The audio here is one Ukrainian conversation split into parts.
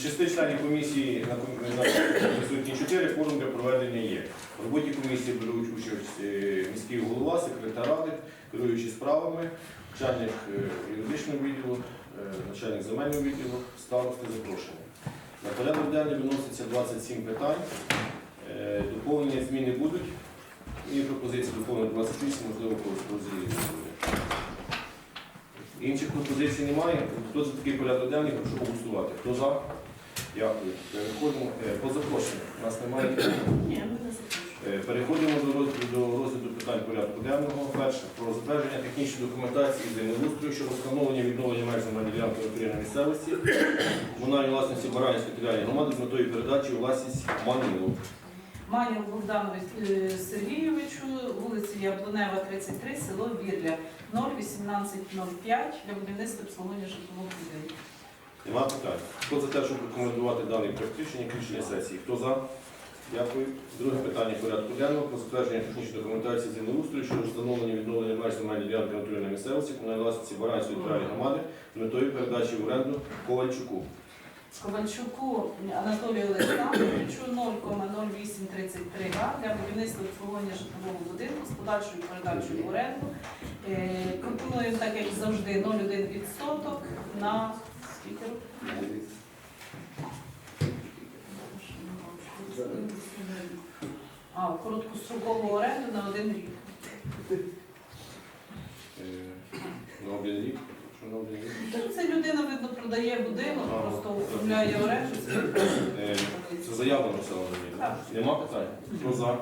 Із шести членів комісії на присутні чотири форум для проведення є. В роботі комісії беруть участь е, міський голова, секретар ради, керуючі справами, начальник е, юридичного відділу, е, начальник земельного відділу, старости запрошені. На порядок денний виноситься 27 питань. Доповнення зміни будуть. І пропозиції доповнення 28, можливо, когось. Інших пропозицій немає. Хто за такий порядок денний, прошу голосувати. Хто за? Дякую. Переходимо е, по запрошенню. У нас немає. Ні, ми не запрошуємо. Е, Переходимо до розгляду, до розгляду питань порядку денного. Перше про затвердження технічної документації землеустрою щодо встановлення і відновлення меж земельної ділянки територіальної місцевості комунальної власності Баранівської територіальної громади з метою передачі у власність Манілу. Манів Богдану е, Сергійовичу, вулиці Яблунева, 33, село Вірля, 01805 для будівництва обслуговування житлового будинку. Нема питань. Хто за те, щоб рекомендувати даний проект рішення, як сесії? Хто за? Дякую. Друге питання порядку денного про затвердження технічної документації землеустрою щодо встановлення відновлення меж земельної ділянки натурної місцевості комунальної власності Баранської територіальної громади з метою передачі в оренду Ковальчуку. Ковальчуку Анатолію Олександровичу 0,0833 га для будівництва обслуговування житлового будинку з подальшою передачею в оренду. Е, Пропонуємо, так як завжди, 0,1% на скільки років? А, короткострокову оренду на один рік. Е, На один рік. Що на один рік? Так Це людина, видно, продає будинок, просто оформляє оренду. Е, Це заява написала мені. Так. Нема питань? Хто за?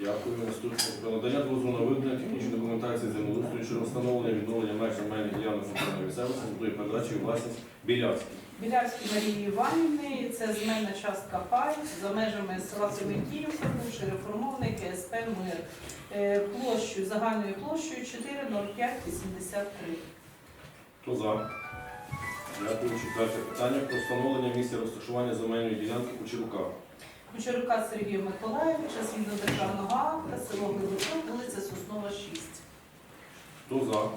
Дякую. Наступне про надання дозволу на видання технічної документації землеустрою щодо встановлення і відновлення меж земельних ділянок національної місцевості метою передачі у власність Білявській. Білявській Марії Іванівни, це земельна частка пай за межами села Семенківка, бувший реформований КСП Мир. Е, Площею, загальною площею 4,0583. Хто за? Дякую. Четверте питання про встановлення місця розташування земельної ділянки Кучерука. Кучерука Сергія Миколаєвича, згідно державного акта, село Глибоко, вулиця Соснова, 6. Хто за?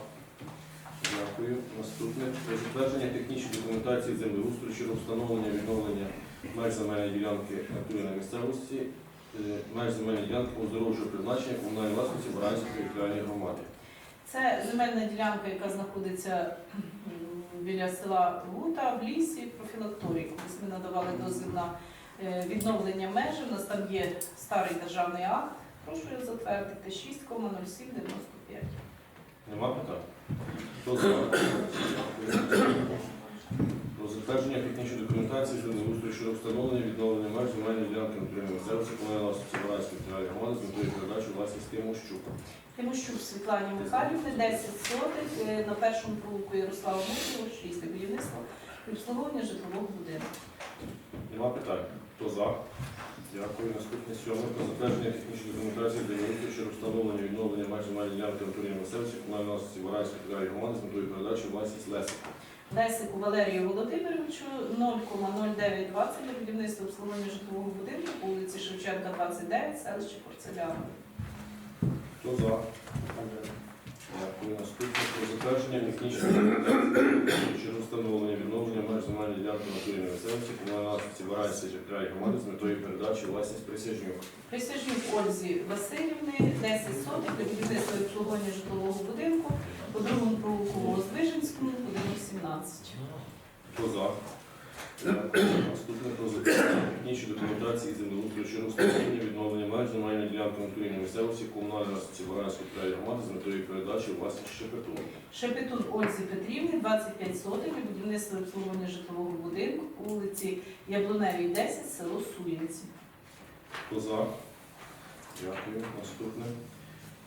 Дякую. Наступне про затвердження технічної документації землеустрою щодо встановлення відновлення меж земельної ділянки натурної місцевості, е, меж земельної ділянки оздоровчого призначення комунальної власності Баранської територіальної громади. Це земельна ділянка, яка знаходиться біля села Гута в лісі, профілакторії. Колись ми надавали дозвіл на е, відновлення межі. У нас там є старий державний акт. Прошу його затвердити 6,0795. Нема питань? Хто за? Про затвердження технічної документації землеустрою щодо встановлення відновлення меж земельної ділянки натурної місцевості комунальної власності Баранської територіальної громади з метою передачі власність Тимощук. Тимощук Світлані Михайлівни 10 сотих е, на першому провулку Ярослава Мусова, 6 для будівництва і обслуговування житлового будинку. Нема питань? Хто за? Дякую. Наступне сьоме. Про затвердження технічної документації землеустрою щодо встановлення відновлення меж земельної ділянки натурної місцевості комунальної власності Баранської територіальної громади з метою передачі власність Лесика. Лесику Валерію Володимировичу 0,0920 для будівництва обслуговування житлового будинку по вулиці Шевченка, 29, селище Порцеляна. Хто за? Дякую. Наступне про затвердження технічної документації щодо встановлення відновлення меж земельної ділянки натурної місцевості комунальної власності Баранської територіальної громади з метою передачі власність присяжнюк. Присяжнюк Ользі Васильівни 10 сотих для будівництва і обслуговування житлового будинку по другому провулку Воздвиженському, будинок 17. Хто за? Дякую. Наступне про технічної документації землеустрою щодо встановлення відновлення меж земельної ділянки натурної місцевості комунальної власності Баранської територіальної громади з метою передачі власність Шепетун. Шепетун Ользі Петрівни 25 сотих для будівництва і обслуговування житлового будинку вулиці Яблуневій, 10, село Суїнці. Хто за? Дякую. Наступне.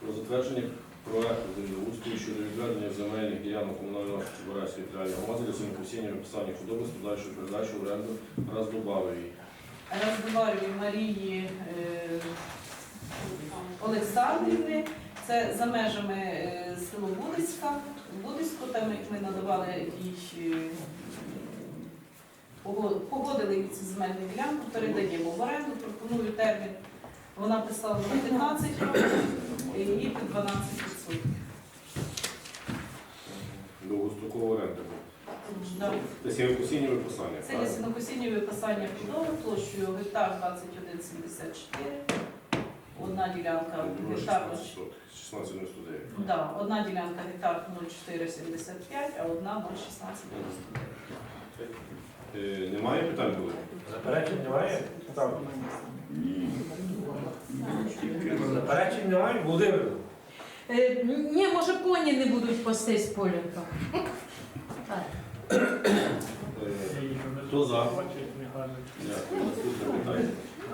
Про затвердження проекту землеустрою щодо відведення земельних ділянок комунальної власності Баранської територіальної громади для сінокосіння виписання худоби з подальшою передачою в оренду Раздобавовій. Роздоварює Марії е, Олександрівни. Це за межами е, село Будицька. Будицько, там ми надавали їй, е, пого- погодили цю земельну ділянку, передаємо в оренду, пропоную термін. Вона писала на 15 років, і її під 12 Довгострокова оренда. Да. Це сінокосіння виписання. Це є сінокосіння виписання худоби площею гектар 2174. Одна ділянка гектар 1699. да, одна ділянка гектар 0,475, а одна 0,1699. Е, Немає питань були? Заперечень немає? Ставлю. Заперечень немає? Володимир. Е, Ні, може коні не будуть пастись поля. Е, Хто за? Дякую. Наступне питання.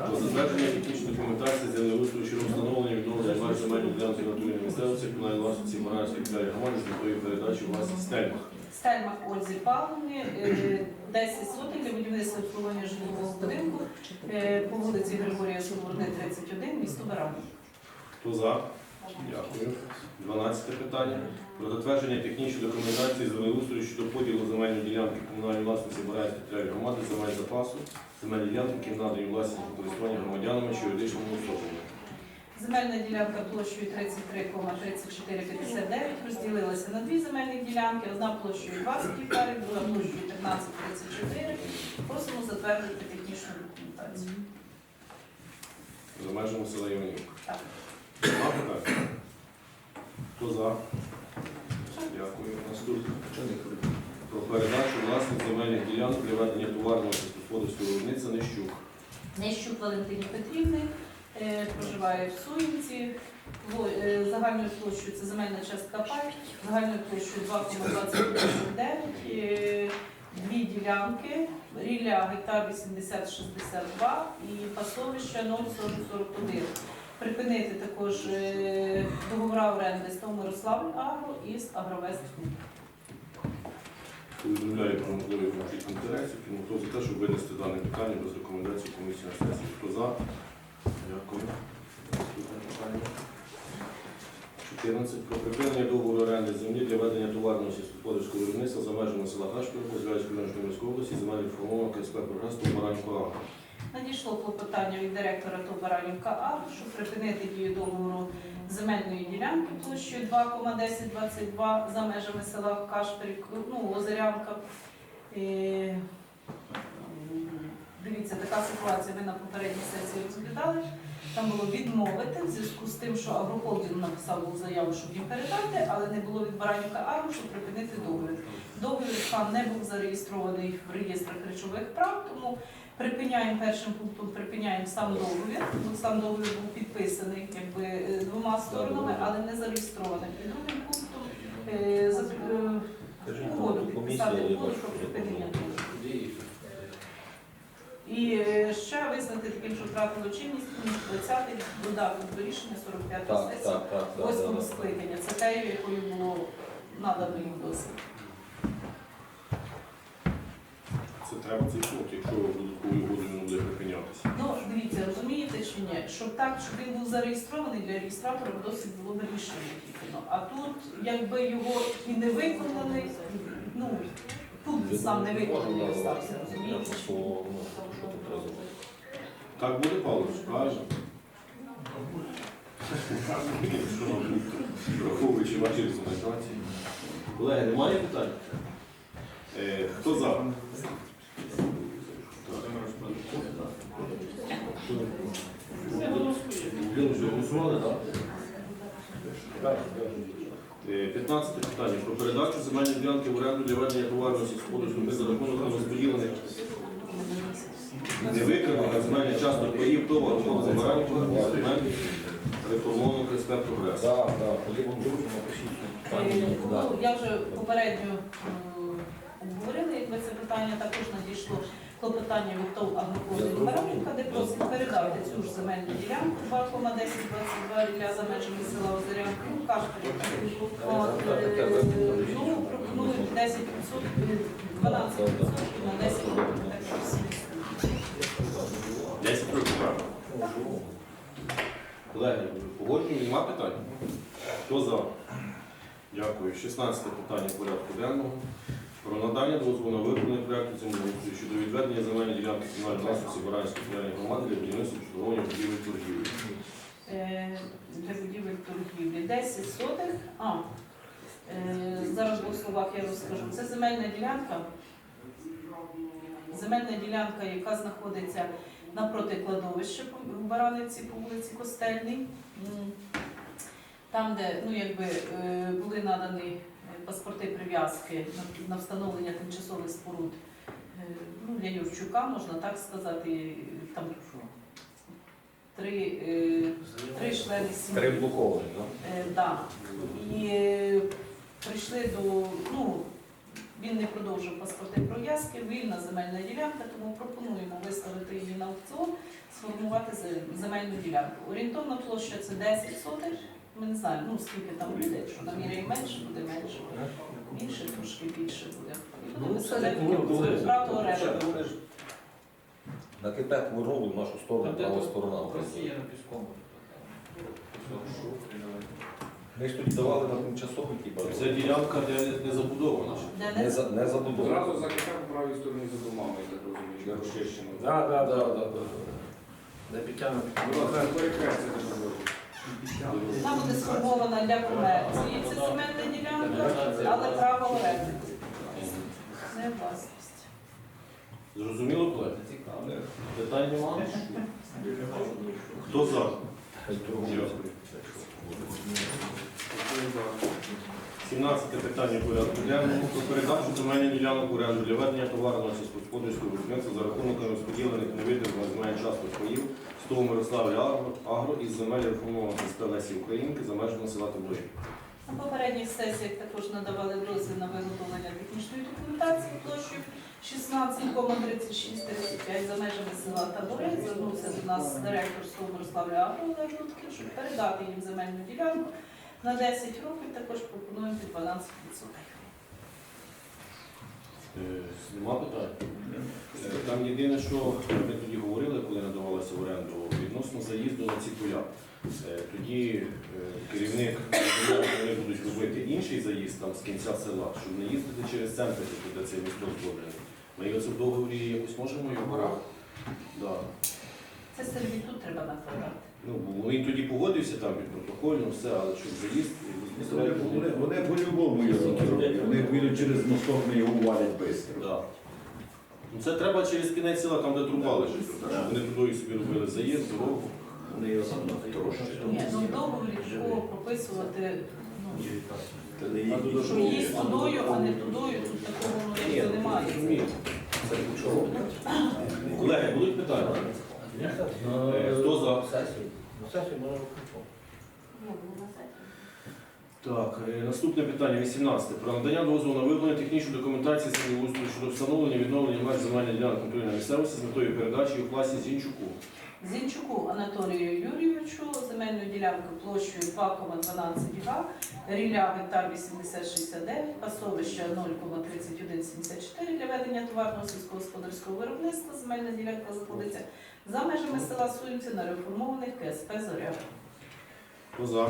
Про затвердження технічної документації землеустрою щодо встановлення відновлення меж земельної ділянки натурної місцевості комунальної власності Маранської території громади з метою передачі у власність стельмах. Стельмах Ользі Павловні, е, 10 сотень для будівництва обслуговування житлового будинку е, по вулиці Григорія Сковороди, 31, місто Барани. Хто за? Дякую. 12 питання. Про затвердження технічної документації землеустрою щодо поділу земельної ділянки комунальної власності Маранської території громади земель запасу, земельні ділянки, надані власність користування громадянами чи юридичними особами. Земельна ділянка площею 33,3459 розділилася на дві земельні ділянки. Одна площею 20 гектарів, друга площею 15,34. Просимо затвердити технічну документацію. За межами села Іванівка. Так. Нема питань? Хто за? Дякую. Наступне. Про передачу власних земельних ділянок для ведення товарного сільськогосподарського виробництва Нещук. Нещук Валентині Петрівни проживає в Суїнці. Е, Загальною площею це земельна частка пай, загальною площею 2,29, е, дві ділянки, рілля гектар 80-62 і пасовища 0,41. Припинити також е, договора оренди з ТОВ Мирославль Агро і з Агровест. Повідомляю про можливий конфлікт інтересів. Тому хто за те, щоб винести дане питання без рекомендацій комісії на сесії. Хто за? Дякую. Наступне 14. Про припинення договору оренди землі для ведення товарного сільськогосподарського виробництва за межами села Кашпіра, Козлярської Житомирської області, земельних формовок КСП «Прогрес» Агро. Надійшло клопотання від директора ТОВ Баранівка Агро, щоб припинити дію договору земельної ділянки площею 2,1022 за межами села Кашпирів, ну, Озерянка. Е, Дивіться, така ситуація ми на попередній сесії розглядали. Там було відмовити в зв'язку з тим, що Агрохолдинг написав був заяву, щоб їм передати, але не було від Баранівка Агро, щоб припинити договір. Договір сам не був зареєстрований в реєстрах речових прав, тому припиняємо першим пунктом, припиняємо сам договір. Бо Сам договір був підписаний якби е, двома сторонами, але не зареєстрований. І другим пунктом е, за- е, угоду підписати угоду про припинення. І е, ще визнати таким, що втратило чинність пункт 20 додаток до рішення 45 Так, сесії так, восьмого скликання. Це те, якою було надано їм досвід. Це треба цей пункт, якщо додатковою угодою не буде припинятися. Ну, дивіться, розумієте чи ні? Щоб так, щоб він був зареєстрований для реєстратора, досить було б рішення тільки. А тут, якби його і не виконаний, ну, пункт сам не виконаний остався, розумієте? ні? Так буде, Павлович, правильно? Враховуючи ваші рекомендації. Колеги, немає питань? Е, Хто за? Блін, вже голосували, так? Е, 15 питання. Про передачу земельної ділянки в оренду для ведення товарного сільськогосподарського за рахунок розподілених не викривлена земельна часток паїв того роботи забирають земель реформованого КСП «Прогрес». Так, так, полівом дружно напишіть. Е, Ну, я вже попередньо м, обговорила, якби це питання також надійшло клопотання від ТОВ «Агроколдинг Баранівка», де просить передати цю ж земельну ділянку 2,1022 ріля за межами села Озерянка, ну, Кашпарі. Е, Ну, пропонують 10 12 на 10 років, так що всі. 10 років. Колеги, погоджую, нема питань? Хто за? Дякую. 16 питання порядку денного. Про надання дозволу на вироблення проєкту землеустрою щодо відведення земельної ділянки комунальної власності Баранської федеральної громади для будівництва обслуговування будівель торгівлі. Е, для будівель торгівлі 10 сотих. А, е, зараз в двох словах я розкажу. Це земельна ділянка Земельна ділянка, яка знаходиться напроти кладовища в Баранівці по вулиці Костельній. Там, де ну, якби, е, були надані паспорти прив'язки на, встановлення тимчасових споруд е, ну, для Юрчука, можна так сказати, там три, е, три члени сім'ї. Три блоковані, так? Е, да. І прийшли до, ну, він не продовжив паспорти прив'язки, вільна земельна ділянка, тому пропонуємо виставити її на аукціон, сформувати земельну ділянку. Орієнтовна площа це 10 сотих. Ми не знаємо, ну скільки там буде, якщо наміряє менше, буде менше. Більше, трошки більше буде. І будемо ну, коли- право оренди. На КП повернули в нашу сторону, права сторона. Росія на піском. Ми ж тоді давали на тимчасовий типа. Це ділянка, де не забудована. Не, не за, не забудовано. Зразу за КП по правій стороні за домами, я так розумію. Так, так, так. Де підтягнути. Ну, це перекрестя не робити. Вона буде сформована для комерції, це земельна ділянка, але право оренди. Не власність. Зрозуміло, колеги? Питань немає? Хто за? Хай. Дякую. 17 питання порядку денного про передачу земельних ділянок оренду для ведення товарного сільськогосподарського виробництва за рахунок розподілених невидимих земель часто паїв з того Мирославі Агро, Агро із земель реформованого Лесі Українки за межами села Табори. На попередніх сесіях також надавали дозвіл на виготовлення технічної документації площею 16,3635 за межами села Табори. Звернувся до нас директор СТО Мирослав Леагро Олег Луткін, щоб передати їм земельну ділянку на 10 років. Також пропонуємо під 12%. Е, Нема питань? Е, Там єдине, що ми тоді говорили, коли надавалося в оренду, відносно заїзду на ці поля. Е, Тоді е, керівник сказав, що вони будуть робити інший заїзд там з кінця села, щоб не їздити через центр, де цей місто зроблений. Ми його це в договорі якось можемо його. Да. Це сервітут треба накладати. Ну, він тоді погодився там під протокольно, все, але щоб заїзд. Вони, вони по-любому його роблять. Вони підуть через мосток, вони його валять швидко. Да. Ну, це треба через кінець села, там де труба лежить. Щоб Вони туди собі робили заїзд, дорогу. Вони його там трошки. Ні, ну в договорі такого прописувати, ну, що їсть тудою, а не тудою, тут такого ну, якби немає. Розумію. Це чого? Колеги, будуть питання? Е, Хто за? Сесію. На сесію можна. Ну, сайті. Так, е, наступне питання 18. Про надання дозволу на виявлення технічної документації з щодо встановлення відновлення меж земельної ділянки контрольної місцевості з метою передачі у класі Зінчуку. Зінчуку Анатолію Юрійовичу земельну ділянку площею 2,12 га, рілля гектар 8069, пасовище 0,3174 для ведення товарного сільськогосподарського виробництва. Земельна ділянка знаходиться за межами села Суїмці на реформованих КСП Зоря. Хто за?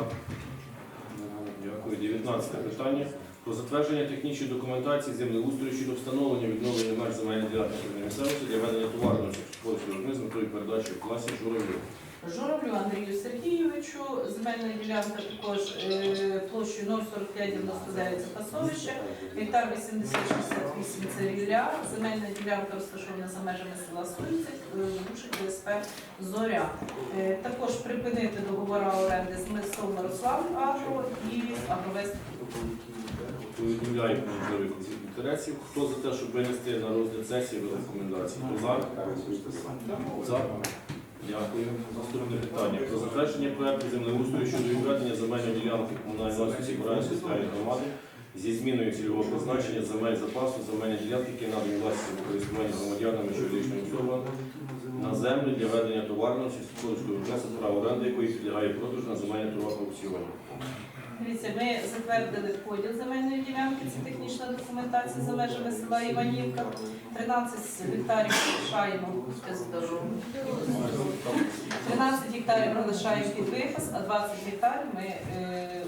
Дякую. 19 питання. Про затвердження технічної документації землеустрою щодо встановлення відновлення меж земельної ділянки місцевості для ведення товарного сільськогосподарського виробництва з метою передачі у класі Журавлю. Журавлю Андрію Сергійовичу, земельна ділянка також е, площею 04599 це пасовище, гектар 8068 це рілля, земельна ділянка розташована за межами села Суїці, бувши КСП Зоря. Е, Також припинити договори оренди з мистом Мирослав Агро і Агровест. Повідомляю про конфлікт інтересів. Хто за те, щоб винести на розгляд сесії без рекомендацій? Хто за? За. Дякую. Наступне питання. Про затвердження проекту землеустрою щодо відведення земельної ділянки комунальної власності Баранської сільської громади зі зміною цільового призначення земель запасу, земельні ділянки, які надані власності в користування громадянами юридичними особами на землю для ведення товарного сільськогосподарського виробництва, право оренди якої підлягає продажу на земельні товарні аукціоні. Дивіться, ми затвердили поділ земельної ділянки, це технічна документація за межами села Іванівка. 13 гектарів залишаємо здорові. 13 гектарів ми лишаємо під випас, а 20 гектарів ми е,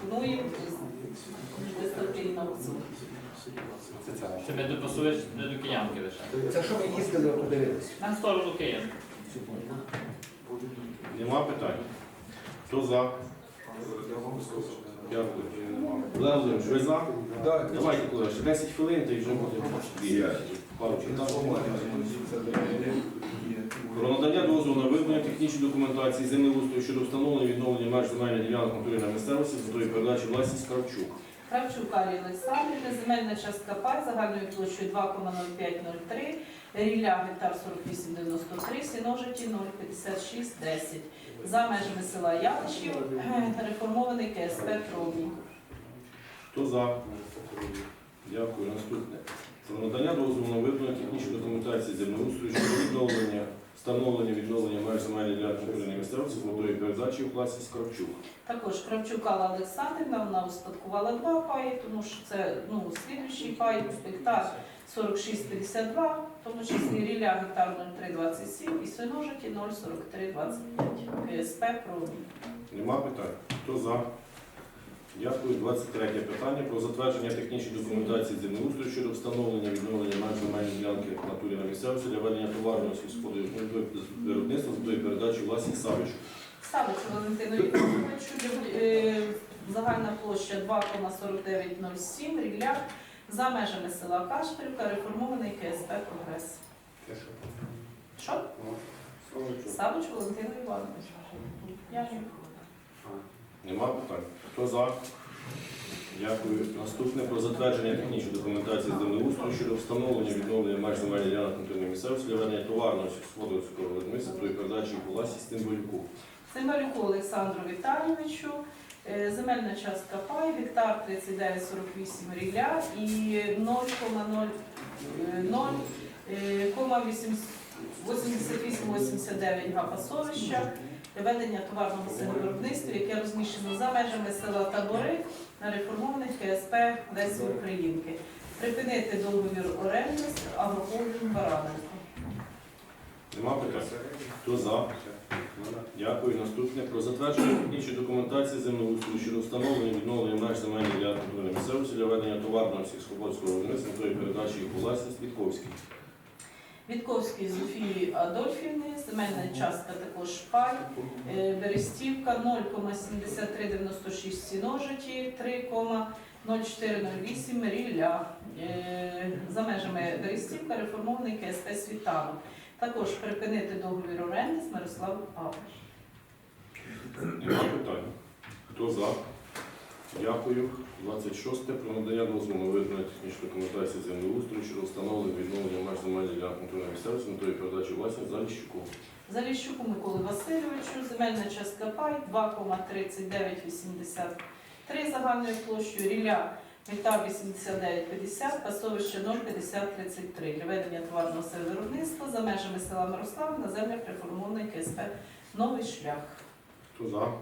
пропонуємо виставити на аукціон. Ще не до пасуєш, не до киянки лише. Це що ви їздили подивитися? Нам в сторону Київ. Нема питань? Хто за? Дякую. Олег Володимирович, ви за? Так. Давайте, колеги, ще 10 хвилин, та й вже буде пару читав. Про надання дозволу на виконання технічної документації землеустрою щодо встановлення і відновлення меж земельних ділянок натурі на місцевості з метою передачі власність Кравчук. Кравчук Алі Олександрівна, земельна частка пай загальною площею 2,0503, рілля гектар 4893, сіножиті 05610. За межами села Ялишів, е, реформований КСП Тровні. Хто за? Дякую. Наступне. Про надання дозволу на виконання технічної документації землеустрою щодо відновлення, встановлення відновлення меж земельних ділянок натурі на місцевості з метою передачі у власність Кравчук. Також Кравчук Алла Олександрівна, вона успадкувала два паї, тому що це ну, слідуючий пай, гектар 46,52, в тому числі рілля гектар 0,327 і синожиті 0,4325. КСП Промі. Нема питань? Хто за? Дякую. 23 питання про затвердження технічної документації землеустрою щодо встановлення відновлення меж земельної ділянки в натурі на місцевості для ведення товарного сільського виробництва з метою передачі власність Савичу. Ставиться Валентину Ігоровичу, е, загальна площа 2,4907, рілля за межами села Кашпирівка, реформований КСП Прогрес. Що? Савич Валентина Іванович. Нема питань? Хто за? Дякую. Наступне про затвердження технічної документації землеустрою щодо встановлення відновлення меж земельних ділянок натурної місцевості для ведення товарного сільськогосподарського виробництва з передачі власність Тимболюку. Цимбалюку Олександру Віталійовичу, е, земельна частка пай, гектар 3948 рілля і 0,8889 га пасовища ведення товарного виробництва, яке розміщено за межами села Табори на реформованих КСП Лесі Українки. Припинити договір оренди з агрохолдингом Бараненко. Нема питань? Хто за? Дякую. Наступне про затвердження технічної документації землеустрою щодо встановлення відновлення меж земельних ділянок натурної місцевості для ведення товарного сільськогосподарського виробництва метою передачі їх власність Вітковській. Вітковській Зофії Адольфівни, земельна частка також пай, е, Берестівка 0,7396 сіножиті, 3,0408 рілля. Е, За межами Берестівка реформований КСП Світанок. Також припинити договір оренди з Мирославом Павловичем. Питань? Хто за? Дякую. 26. Про надання дозволу на технічної документації землеустрою щодо встановлення відновлення меж земельних ділянок натурної місцевості метою передачі у власність Заліщуку. Заліщуку Миколи Васильовичу, земельна частка пай 2,3983 загальною площею, рілля гектар 8950, пасовище 05033 для ведення товарного виробництва за межами села Мирослав на землях реформованої КСП Новий шлях. Хто за?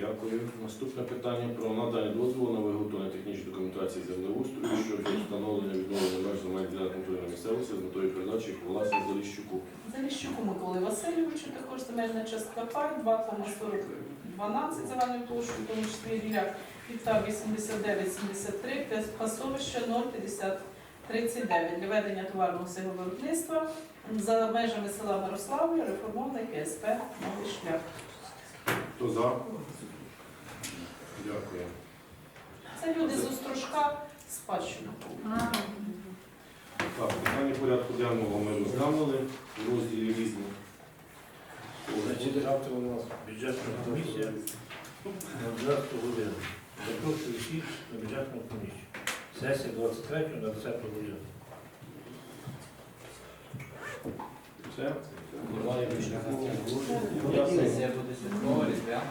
Дякую. Наступне питання про надання дозволу на виготовлення технічної документації землеустрою щодо встановлення відновлення меж земельних ділянок натурної місцевості з метою передачі у Заліщуку. Заліщуку Миколи Васильовичу також земельна частка пай 2,4012 загальною площею, в тому числі рілля гектар 8973, пасовище 05039 для ведення товарного виробництва за межами села Мирославля, реформований КСП Новий шлях. Хто за? Дякую. Це люди з Острожка спадщину. Так, питання порядку денного ми розглянули у розділі різні. Значить, завтра у нас бюджетна комісія на 12 годину. Запрошую всіх на бюджетну комісію. Сесія 23 на 10 годину. Все? Буде святкова, різдвяна.